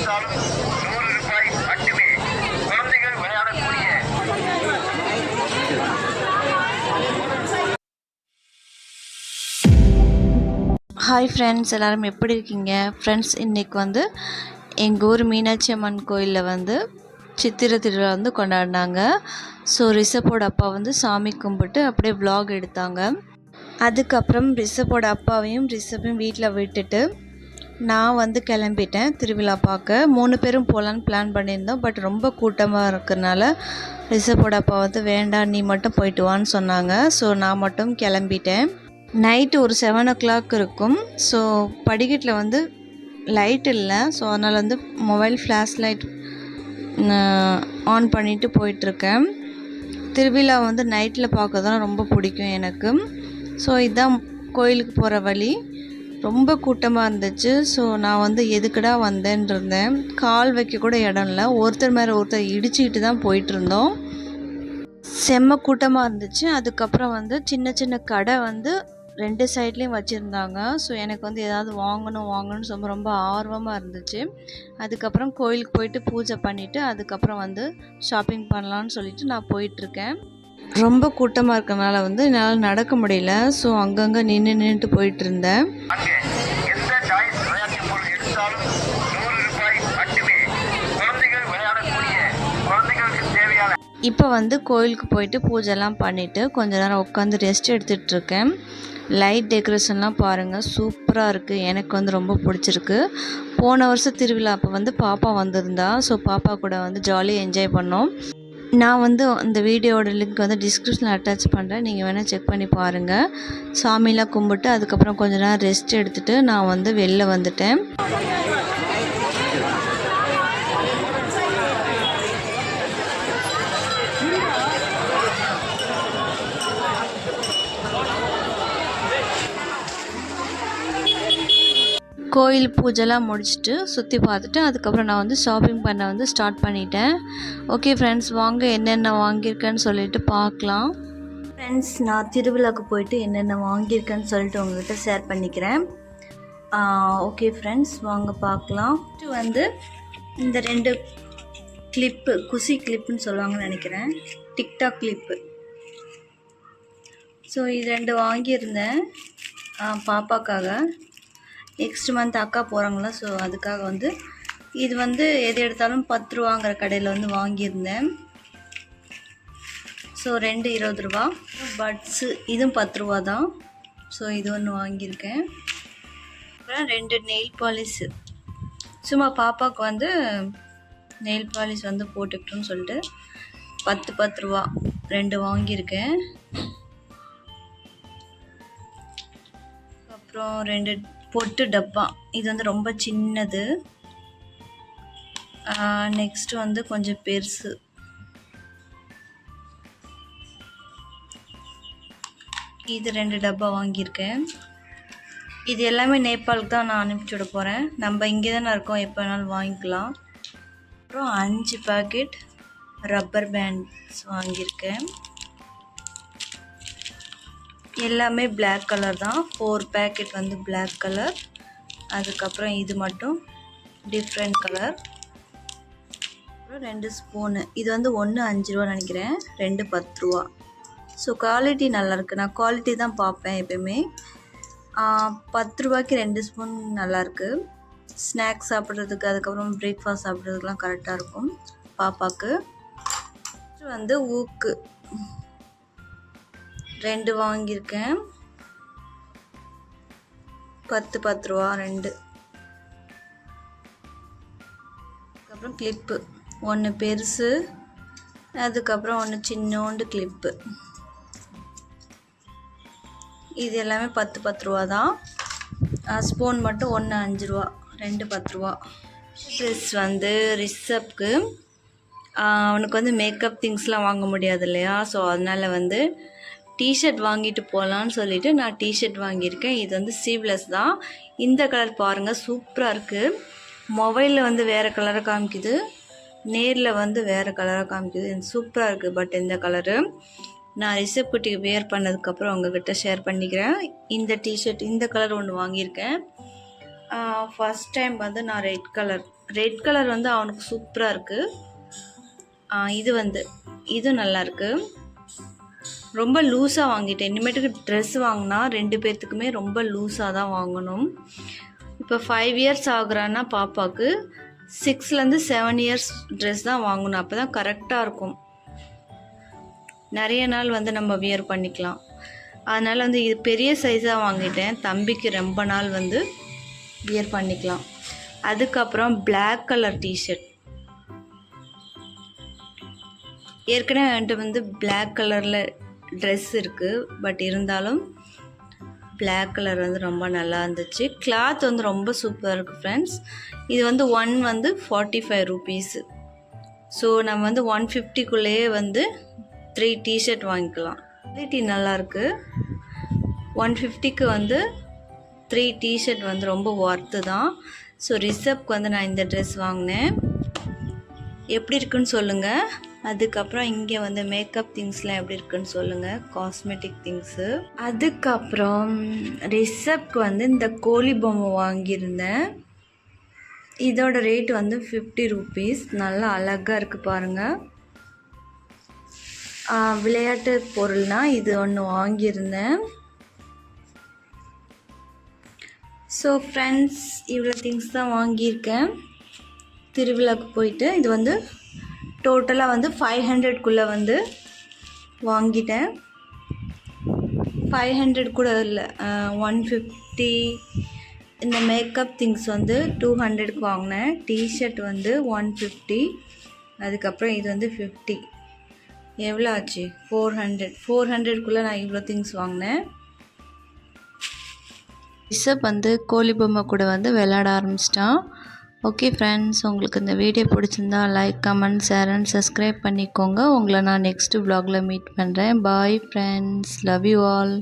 எடுத்தாலும் நூறு ரூபாய் மட்டுமே குழந்தைகள் விளையாடக்கூடிய ஹாய் ஃப்ரெண்ட்ஸ் எல்லோரும் எப்படி இருக்கீங்க? ஃப்ரெண்ட்ஸ் இன்றைக்கி வந்து எங்கள் ஊர் மீனாட்சி அம்மன் கோயிலில் வந்து சித்திரை திருவிழா வந்து கொண்டாடினாங்க. ஸோ ரிஷப்போட அப்பா வந்து சாமி கும்பிட்டு அப்படியே விலாக் எடுத்தாங்க. அதுக்கப்புறம் ரிஷப்போட அப்பாவையும் ரிஷப்பையும் வீட்டில் விட்டுட்டு நான் வந்து கிளம்பிட்டேன் திருவிழா பார்க்க. மூணு பேரும் போகலான்னு பிளான் பண்ணியிருந்தோம். பட் ரொம்ப கூட்டமாக இருக்கிறனால ரிஷப்போட அப்பா வந்து வேண்டாம் நீ மட்டும் போயிட்டு வான்னு சொன்னாங்க. ஸோ நான் மட்டும் கிளம்பிட்டேன். நைட்டு ஒரு செவன் ஓ கிளாக் இருக்கும். ஸோ படிக்கட்டில் வந்து லைட் இல்லை. ஸோ அதனால் வந்து மொபைல் ஃப்ளாஷ் லைட் ஆன் பண்ணிவிட்டு போயிட்டுருக்கேன். திருவிழா வந்து நைட்டில் பார்க்க தான் ரொம்ப பிடிக்கும் எனக்கு. ஸோ இதுதான் கோயிலுக்கு போகிற வழி. ரொம்ப கூட்டமாக இருந்துச்சு. ஸோ நான் வந்து எதுக்குடா வந்தேன்னு இருந்தேன் கால் வைக்க கூட இடம் இல்லை. ஒருத்தர் மேலே ஒருத்தர் இடிச்சுக்கிட்டு தான் போயிட்டுருந்தோம் செம்ம கூட்டமாக இருந்துச்சு. அதுக்கப்புறம் வந்து சின்ன சின்ன கடை வந்து ரெண்டு சைட்லேயும் வச்சுருந்தாங்க. ஸோ எனக்கு வந்து ஏதாவது வாங்கணும் வாங்கணும்னு ரொம்ப ரொம்ப ஆர்வமாக இருந்துச்சு. அதுக்கப்புறம் கோயிலுக்கு போயிட்டு பூஜை பண்ணிவிட்டு அதுக்கப்புறம் வந்து ஷாப்பிங் பண்ணலான்னு சொல்லிட்டு நான் போயிட்டுருக்கேன் ரொம்ப கூட்டமாக இருக்கனால வந்து என்னால் நடக்க முடியல. ஸோ அங்கங்கே நின்று நின்றுட்டு போயிட்டு இருந்தேன் இப்போ வந்து கோயிலுக்கு போயிட்டு பூஜைலாம் பண்ணிவிட்டு கொஞ்ச நேரம் உட்காந்து ரெஸ்ட் எடுத்துகிட்டு இருக்கேன் லைட் டெக்கரேஷன்லாம் பாருங்கள் சூப்பராக இருக்குது எனக்கு வந்து ரொம்ப பிடிச்சிருக்கு. போன வருஷம் திருவிழா அப்போ வந்து பாப்பா வந்திருந்தா. ஸோ பாப்பா கூட வந்து ஜாலியாக என்ஜாய் பண்ணோம். நான் வந்து அந்த வீடியோட லிங்க் வந்து டிஸ்கிரிப்ஷனில் அட்டாச் பண்ணுறேன் நீங்கள் வேணால் செக் பண்ணி பாருங்கள் சாமிலாம் கும்பிட்டு அதுக்கப்புறம் கொஞ்ச நேரம் ரெஸ்ட் எடுத்துகிட்டு நான் வந்து வெளில வந்துட்டேன். கோயில் பூஜைலாம் முடிச்சுட்டு சுற்றி பார்த்துட்டு அதுக்கப்புறம் நான் வந்து ஷாப்பிங் பண்ண வந்து ஸ்டார்ட் பண்ணிட்டேன். ஓகே ஃப்ரெண்ட்ஸ் வாங்க என்னென்ன வாங்கியிருக்கேன்னு சொல்லிட்டு பார்க்கலாம். ஃப்ரெண்ட்ஸ் நான் திருவிழாக்கு போயிட்டு என்னென்ன வாங்கியிருக்கேன்னு சொல்லிட்டு உங்கள்கிட்ட ஷேர் பண்ணிக்கிறேன். ஓகே ஃப்ரெண்ட்ஸ் வாங்க பார்க்கலாம். வந்து இந்த ரெண்டு கிளிப்பு குசி கிளிப்புன்னு சொல்லுவாங்கன்னு நினைக்கிறேன். டிக்டாக் கிளிப்பு ஸோ இது ரெண்டு வாங்கியிருந்தேன். பாப்பாக்காக. நெக்ஸ்ட் மந்த் அக்கா போகிறாங்களா ஸோ அதுக்காக வந்து இது வந்து எது எடுத்தாலும் பத்து ரூபாங்கிற கடையில் வந்து வாங்கியிருந்தேன். ஸோ ரெண்டு இருபது ரூபா. பட்ஸு இதுவும் பத்து ரூபா தான். ஸோ இது ஒன்று வாங்கியிருக்கேன். அப்புறம் ரெண்டு நெயில் பாலிஷு சும்மா பாப்பாவுக்கு வந்து நெயில் பாலிஷ் வந்து போட்டுக்கிட்டோன்னு சொல்லிட்டு பத்து பத்து ரூபா ரெண்டு வாங்கியிருக்கேன். அப்புறம் ரெண்டு பொட்டு டப்பா. இது வந்து ரொம்ப சின்னது. நெக்ஸ்ட் வந்து கொஞ்சம் பெருசு. இது ரெண்டு டப்பா வாங்கியிருக்கேன். இது எல்லாமே நேபாளுக்கு தான் நான் அனுப்பிச்சி விட போகிறேன் நம்ம இங்கே தானே இருக்கோம் எப்போ வேணாலும் வாங்கிக்கலாம். அப்புறம் அஞ்சு பாக்கெட் ரப்பர் பேண்ட்ஸ் வாங்கியிருக்கேன். எல்லாமே பிளாக் கலர் தான். ஃபோர் பேக்கெட் வந்து பிளாக் கலர் அதுக்கப்புறம் இது மட்டும் டிஃப்ரெண்ட் கலர் அப்புறம் ரெண்டு ஸ்பூனு இது வந்து ஒன்று அஞ்சு ரூபா நினைக்கிறேன். ரெண்டு பத்து ரூபா. ஸோ குவாலிட்டி நல்லாயிருக்கு நான் குவாலிட்டி தான் பார்ப்பேன் எப்பயுமே. பத்து ரூபாய்க்கு ரெண்டு ஸ்பூன் நல்லாயிருக்கு ஸ்நாக்ஸ் சாப்பிட்றதுக்கு அதுக்கப்புறம் பிரேக்ஃபாஸ்ட் சாப்பிட்றதுக்குலாம் கரெக்டாக இருக்கும். பாப்பாவுக்கு வந்து ஊக்கு. ரெண்டு வாங்கியிருக்கேன். பத்து பத்து ரூபா ரெண்டு. அதுக்கப்புறம் கிளிப்பு ஒன்று பெருசு அதுக்கப்புறம் ஒன்று சின்னோண்டு கிளிப்பு இது எல்லாமே பத்து பத்து ரூபா தான். ஸ்பூன் மட்டும் ஒன்று அஞ்சு ரூபா ரெண்டு பத்து ரூபா. ட்ரெஸ் வந்து ரிஷப்க்கு. அவனுக்கு வந்து மேக்கப் திங்ஸ்லாம் வாங்க முடியாது இல்லையா? ஸோ அதனால் வந்து டிஷர்ட் வாங்கிட்டு போகலான்னு சொல்லிவிட்டு நான் டிஷர்ட் வாங்கியிருக்கேன். இது வந்து சீவ்லெஸ் தான். இந்த கலர் பாருங்கள் சூப்பராக இருக்குது மொபைலில் வந்து வேறு கலராக காமிக்குது. நேரில் வந்து வேறு கலராக காமிக்குது. சூப்பராக இருக்குது பட் இந்த கலரு நான் ரிஷப் குட்டிக்கு வேர் பண்ணதுக்கப்புறம் உங்ககிட்ட ஷேர் பண்ணிக்கிறேன். இந்த டிஷர்ட் இந்த கலர் ஒன்று வாங்கியிருக்கேன். ஃபஸ்ட் டைம் வந்து நான் ரெட் கலர் ரெட் கலர் வந்து அவனுக்கு சூப்பராக இருக்குது இது வந்து இது நல்லாயிருக்கு ரொம்ப லூஸாக வாங்கிட்டேன். இனிமேட்டுக்கு ட்ரெஸ் வாங்கினா ரெண்டு பேர்த்துக்குமே ரொம்ப லூஸாக தான் வாங்கணும். இப்போ ஃபைவ் இயர்ஸ் ஆகுறான்னா பாப்பாவுக்கு சிக்ஸ்லேருந்து செவன் இயர்ஸ் ட்ரெஸ் தான் வாங்கணும். அப்போ தான் கரெக்டாக இருக்கும். நிறைய நாள் வந்து நம்ம வியர் பண்ணிக்கலாம். அதனால் வந்து இது பெரிய சைஸாக வாங்கிட்டேன். தம்பிக்கு ரொம்ப நாள் வந்து வியர் பண்ணிக்கலாம். அதுக்கப்புறம் பிளாக் கலர் டிஷர்ட் ஏற்கனவே என்கிட்ட வந்து பிளாக் கலரில் ட்ரெஸ் இருக்குது பட் இருந்தாலும் பிளாக் கலர் வந்து ரொம்ப நல்லா இருந்துச்சு. கிளாத் வந்து ரொம்ப சூப்பராக இருக்குது ஃப்ரெண்ட்ஸ் இது வந்து ஒன் வந்து ஃபார்ட்டி ஃபைவ் ருபீஸு ஸோ நம்ம வந்து ஒன் ஃபிஃப்டிக்குள்ளேயே வந்து த்ரீ டிஷர்ட் வாங்கிக்கலாம். குவாலிட்டி நல்லாயிருக்கு ஒன் ஃபிஃப்டிக்கு வந்து த்ரீ டிஷர்ட் வந்து ரொம்ப ஒர்த்து தான். ஸோ ரிசப்க்கு வந்து நான் இந்த ட்ரெஸ் வாங்கினேன். எப்படி இருக்குன்னு சொல்லுங்கள் அதுக்கப்புறம் இங்கே வந்து மேக்கப் திங்ஸ்லாம் எப்படி இருக்குன்னு சொல்லுங்கள் காஸ்மெட்டிக் திங்ஸு அதுக்கப்புறம் ரிசப்க்கு வந்து இந்த கோழி பொம்மை வாங்கியிருந்தேன். இதோட ரேட் வந்து ஃபிஃப்டி ருபீஸ் நல்லா அழகாக இருக்குது பாருங்கள் விளையாட்டு பொருள்னால் இது ஒன்று வாங்கியிருந்தேன். ஸோ ஃப்ரெண்ட்ஸ் இவ்வளோ திங்ஸ் தான் வாங்கியிருக்கேன். திருவிழாக்கு போயிட்டு இது வந்து டோட்டலாக வந்து ஃபைவ் ஹண்ட்ரட்குள்ளே வந்து வாங்கிட்டேன். ஃபைவ் ஹண்ட்ரட் கூட இல்லை. ஒன் ஃபிஃப்டி இந்த மேக்கப் திங்ஸ் வந்து டூ ஹண்ட்ரடுக்கு வாங்கினேன். டிஷர்ட் வந்து ஒன் ஃபிஃப்டி அதுக்கப்புறம் இது வந்து ஃபிஃப்டி எவ்வளோ ஆச்சு? ஃபோர் ஹண்ட்ரட் ஃபோர் ஹண்ட்ரட்குள்ளே நான் இவ்வளோ திங்ஸ் வாங்கினேன். ரிஷப் வந்து கோழி பொம்மை கூட வந்து விளையாட ஆரம்பிச்சிட்டான். ஓகே ஃப்ரெண்ட்ஸ் உங்களுக்கு இந்த வீடியோ பிடிச்சிருந்தா like comment share and subscribe பண்ணிக்கோங்க. உங்களை நான் நெக்ஸ்ட் வ்ளாகில் மீட் பண்ணுறேன் bye friends love you all